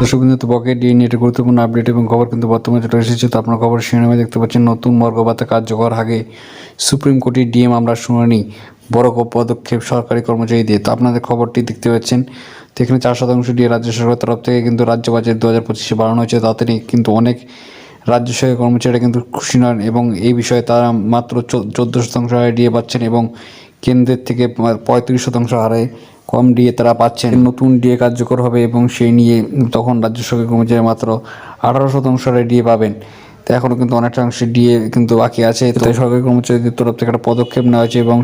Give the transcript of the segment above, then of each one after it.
দর্শক বিন্দু বকে ডিএ নিয়ে একটা গুরুত্বপূর্ণ আপডেট এবং খবর কিন্তু বর্তমানে চলে এসেছে। তো আপনার খবর শিরোনামে দেখতে পাচ্ছেন, নতুন মর্গবাতা কার্যকর আগে সুপ্রিম কোর্টের ডিএম আমরা শুনানি, বড় পদক্ষেপ সরকারি কর্মচারীদের তো আপনাদের খবরটি দেখতে পাচ্ছেন, তো এখানে চার শতাংশ ডিএ রাজ্য সরকারের তরফ থেকে কিন্তু রাজ্য বাজেট দু হাজার পঁচিশে বাড়ানো হয়েছে। তাতে কিন্তু অনেক রাজ্য সরকারি কর্মচারীরা কিন্তু খুশি নন এবং এই বিষয়ে তারা মাত্র চোদ্দ শতাংশ হারে ডিএ পাচ্ছেন এবং কেন্দ্রের থেকে পঁয়ত্রিশ শতাংশ হারে কম ডিএ তারা পাচ্ছেন। নতুন ডিএ কার্যকর হবে এবং সেই নিয়ে তখন রাজ্য সরকারি কর্মচারী মাত্র আঠারো শতাংশ ডিএ পাবেন। তো এখনও কিন্তু অনেকটা অংশে ডিএ কিন্তু বাকি আছে। তাই সরকারি কর্মচারীদের তরফ থেকে একটা পদক্ষেপ নেওয়া হয়েছে এবং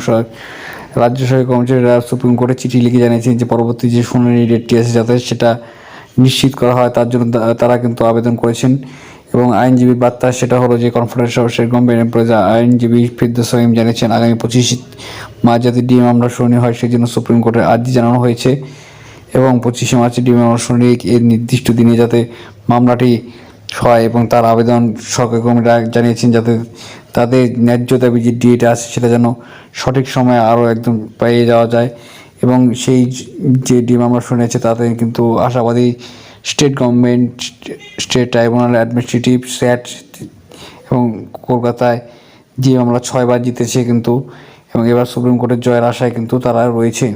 রাজ্য সরকারি কর্মচারীরা সুপ্রিম কোর্টে চিঠি লিখে জানিয়েছেন যে, পরবর্তী যে শুনানি ডেটটি আছে যাতে সেটা নিশ্চিত করা হয়, তার জন্য তারা কিন্তু আবেদন করেছেন। এবং আইনজীবী বার্তা সেটা হলো যে কনফারেন্স স্টেট গভর্নমেন্ট এমপ্লয়িজ আইনজীবী ফিরদৌস সাইম জানিয়েছেন, আগামী পঁচিশ মার্চ যাতে ডিএ মামলা শুনানি হয় সেই জন্য সুপ্রিম কোর্টে আর্জি জানানো হয়েছে এবং পঁচিশে মার্চে ডিএ মামলা শুনানি এর নির্দিষ্ট দিনে যাতে মামলাটি হয় এবং তার আবেদন সরকারি কর্মীরা জানিয়েছেন যাতে তাদের ন্যায্য দাবি যে ডিএটা আছে, সেটা যেন সঠিক সময়ে আরও একদম পেয়ে যাওয়া যায় এবং সেই যে ডিএ মামলা শুনেছে তাতে কিন্তু আশাবাদী state government, state tribunal administrative, SAT এবং কলকাতায় যে আমরা ছয়বার জিতেছে কিন্তু এবং এবার সুপ্রিম কোর্টের জয়ের আশায় কিন্তু তারা রয়েছে।